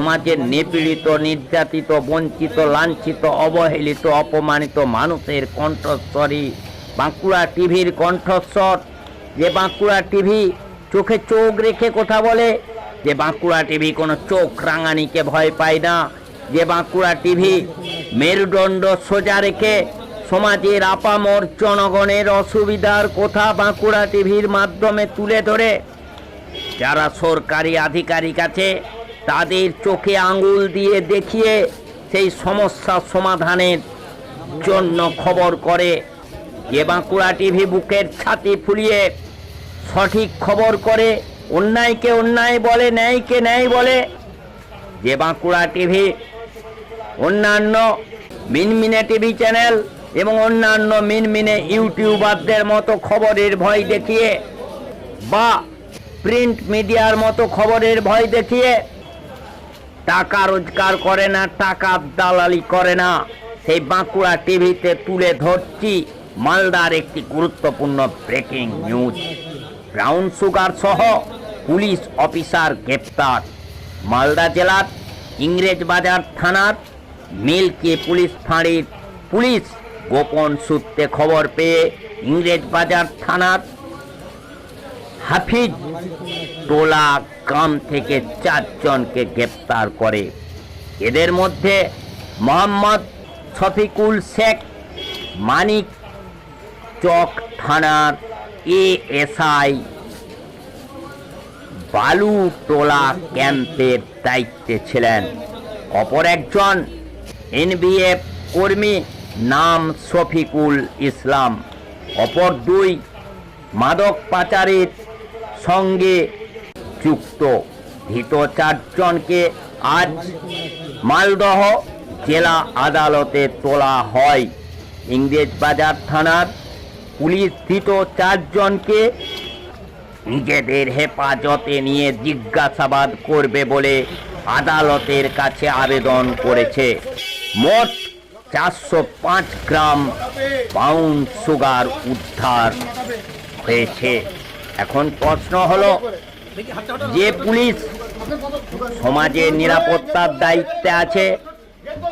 সমাজের নিপীড়িত, নির্যাতিত, বঞ্চিত, লাঞ্ছিত, অবহেলিত, অপমানিত মানুষের কণ্ঠস্বরই বাঁকুড়া টিভির কণ্ঠস্বর। যে বাঁকুড়া টিভি চোখে চোখ রেখে কথা বলে, যে বাঁকুড়া টিভি কোনো চোখ রাঙানিকে ভয় পায় না। যে বাঁকুড়া টিভি মেরুদণ্ড সোজা রেখে সমাজের আপামর জনগণের অসুবিধার কথা বাঁকুড়া টিভির মাধ্যমে তুলে ধরে, যারা সরকারি আধিকারিক আছে তাদের চোখে আঙুল দিয়ে দেখিয়ে সেই সমস্যা সমাধানের জন্য খবর করে। যে বাঁকুড়া টিভি বুকের ছাতি ফুলিয়ে সঠিক খবর করে, অন্যায়কে অন্যায় বলে, ন্যায়কে ন্যায় বলে। যে বাঁকুড়া টিভি, অন্যান্য মিনমিনে টিভি চ্যানেল এবং অন্যান্য মিনমিনে ইউটিউবারদের মতো খবরের ভয় দেখিয়ে বা প্রিন্ট মিডিয়ার মতো খবরের ভয় দেখিয়ে টাকা রোজগার করে না, টাকা দালালি করে না। সেই বাঁকুড়া টিভিতে তুলে ধরছি মালদার একটি গুরুত্বপূর্ণ ব্রেকিং নিউজ। ব্রাউন সুগার সহ পুলিশ অফিসার গ্রেপ্তার। মালদা জেলার ইংরেজ বাজার থানার মিল্কি পুলিশ ফাঁড়ির পুলিশ গোপন সূত্রে খবর পেয়ে ইংরেজ বাজার থানার হাফিজ। টোলা গ্রাম থেকে চারজনকে গ্রেপ্তার করে। এদের মধ্যে মোহাম্মদ শফিকুল শেখ, মানিক চক থানার এএসআই। বালু টোলা ক্যাম্পের দায়িত্বে ছিলেন। অপর একজন এনবিএফ কর্মী নাম শফিকুল ইসলাম। অপর দুই মাদক পাচারের সঙ্গে যুক্ত। ধৃত চারজনকে আজ মালদহ জেলা আদালতে তোলা হয়। ইংরেজ বাজার থানার পুলিশ ধৃত চারজনকে নিজেদের হেফাজতে নিয়ে জিজ্ঞাসাবাদ করবে বলে আদালতের কাছে আবেদন করেছে। মোট চারশো পাঁচ গ্রাম পাউন্ড সুগার উদ্ধার হয়েছে। এখন প্রশ্ন হলো যে পুলিশ সমাজের নিরাপত্তার দায়িত্বে আছে,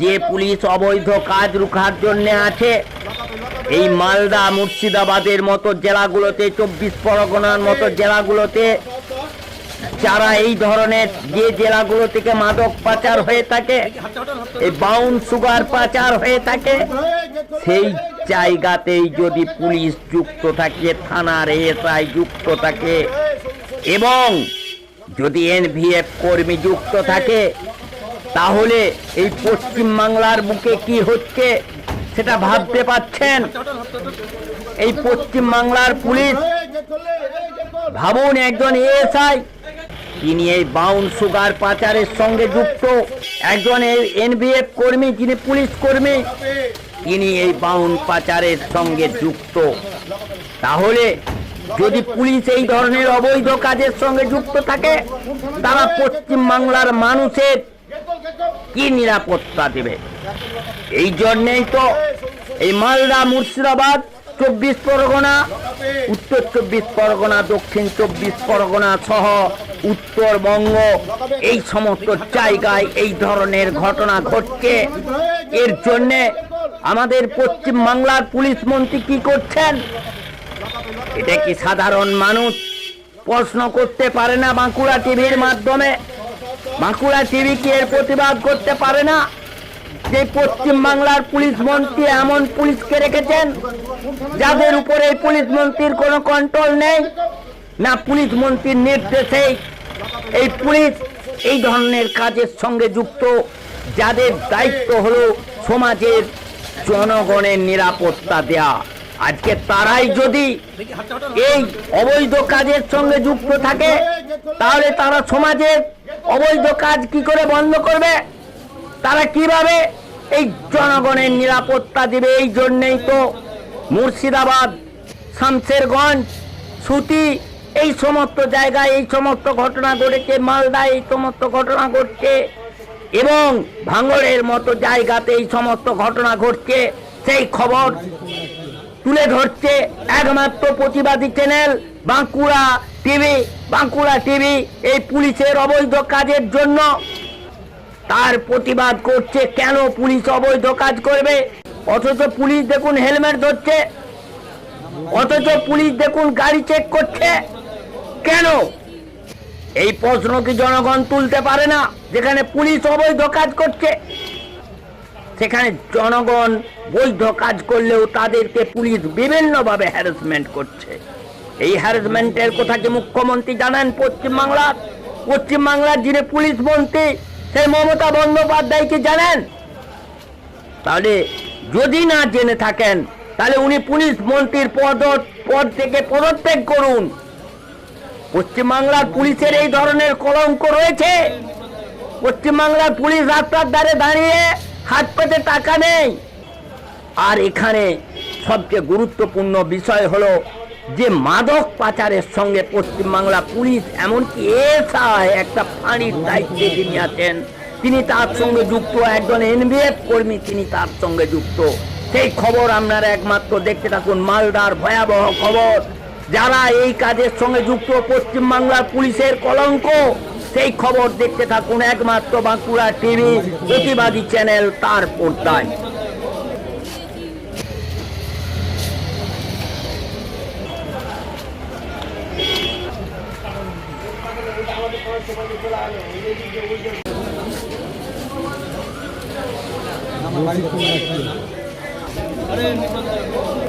যে পুলিশ অবৈধ কাজ রুখার জন্য আছে, এই মালদা মুর্শিদাবাদের মতো জেলাগুলোতে, চব্বিশ পরগনার মতো জেলাগুলোতে যারা এই ধরনের যে জেলাগুলো থেকে মাদক পাচার হয়ে থাকে, এই বাউন সুগার পাচার হয়ে থাকে, সেই জায়গাতেই যদি পুলিশ যুক্ত থাকে, থানার এসআই যুক্ত থাকে এবং যদি এনভিএফ কর্মী যুক্ত থাকে, তাহলে এই পশ্চিম বাংলার বুকে কি হচ্ছে সেটা ভাবতে পাচ্ছেন এই পশ্চিম বাংলার পুলিশ? ভাবুন একজন এএসআই তিনি এই বাউন সুগার পাচারের সঙ্গে যুক্ত, একজন এনভিএফ কর্মী, যিনি পুলিশ কর্মী। তিনি এই বাউন পাচারের সঙ্গে যুক্ত। তাহলে যদি পুলিশ এই ধরনের অবৈধ কাজের সঙ্গে যুক্ত থাকে, তারা পশ্চিম বাংলার মানুষের কি নিরাপত্তা দেবে? এই জন্যেই তো এই মালদা মুর্শিদাবাদ চব্বিশ পরগনা, উত্তর চব্বিশ পরগনা, দক্ষিণ চব্বিশ পরগনা সহ উত্তরবঙ্গ এই সমস্ত জায়গায় এই ধরনের ঘটনা ঘটছে এর জন্যে আমাদের পশ্চিম বাংলার পুলিশ মন্ত্রী কি করছেন? এটা কি সাধারণ মানুষ? প্রশ্ন করতে পারে না বাঁকুড়া টিভির মাধ্যমে। বাঁকুড়া টিভি কি এর প্রতিবাদ করতে পারে না? যে পশ্চিম বাংলার পুলিশ মন্ত্রী এমন পুলিশকে রেখেছেন, যাদের উপরে পুলিশ মন্ত্রীর কোনো কন্ট্রোল নেই, না পুলিশ মন্ত্রীর নির্দেশে এই পুলিশ এই ধরনের কাজের সঙ্গে যুক্ত, যাদের দায়িত্ব হলো সমাজের জনগণের নিরাপত্তা দেয়া। আজকে তারাই যদি এই অবৈধ কাজের সঙ্গে যুক্ত থাকে, তাহলে তারা সমাজের অবৈধ কাজ কি করে বন্ধ করবে? তারা কীভাবে এই জনগণের নিরাপত্তা দিবে? এই জন্যেই তো মুর্শিদাবাদ, শামশেরগঞ্জ, সুতি, এই সমস্ত জায়গায় এই সমস্ত ঘটনা ঘটেছে, মালদায় এই সমস্ত ঘটনা ঘটছে। এবং ভাঙড়ের মতো জায়গাতে এই সমস্ত ঘটনা ঘটছে, সেই খবর তুলে ধরছে একমাত্র প্রতিবাদী channel Bankura TV Bankura TV এই পুলিশের অবৈধ কাজের জন্য। তার প্রতিবাদ করছে কেন পুলিশ অবৈধ কাজ করবে? অথচ পুলিশ দেখুন হেলমেট ধরছে, অথচ পুলিশ দেখুন গাড়ি চেক করছে। কেন? এই প্রশ্ন কি জনগণ তুলতে পারে না? যেখানে পুলিশ অবৈধ কাজ করছে, সেখানে জনগণ বৈধ কাজ করলেও তাদেরকে পুলিশ বিভিন্নভাবে হ্যারাসমেন্ট করছে। এই হ্যারাসমেন্টের কথা কি মুখ্যমন্ত্রী জানান পশ্চিমবাংলার পশ্চিমবাংলার যিনি পুলিশ মন্ত্রী, সেই মমতা বন্দ্যোপাধ্যায় কি জানেন। তাহলে যদি না জেনে থাকেন, তাহলে উনি পুলিশ মন্ত্রীর পদ পদ থেকে পদত্যাগ করুন। পশ্চিমবাংলার পুলিশের এই ধরনের কলঙ্ক রয়েছে। পশ্চিমবাংলার পুলিশ রাস্তার ধারে দাঁড়িয়ে হাত পেতে টাকা নেই। আর এখানে সবচেয়ে গুরুত্বপূর্ণ বিষয় হলো যে মাদক পাচারের সঙ্গে পশ্চিমবাংলা পুলিশ, এমনকি এসআই একটা ফাঁড়ির দায়িত্বে তিনি আছেন। তিনি তার সঙ্গে যুক্ত, একজন এনবিএফ কর্মী তিনি তার সঙ্গে যুক্ত। সেই খবর আপনারা একমাত্র দেখতে থাকুন, মালদার ভয়াবহ খবর। যারা এই কাজের সঙ্গে যুক্ত, পশ্চিমবাংলার পুলিশের কলঙ্ক সেই খবর দেখতে থাকুন একমাত্র বাঁকুড়া টিভি প্রতিবাদী চ্যানেল তার পর্দায়। লকাপে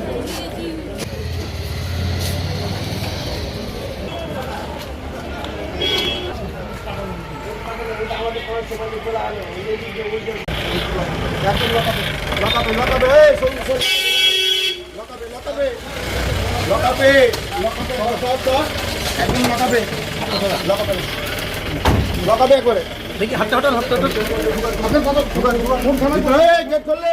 দেখি হাতটা হাতটা হাতটা হাতের এই গেট করলে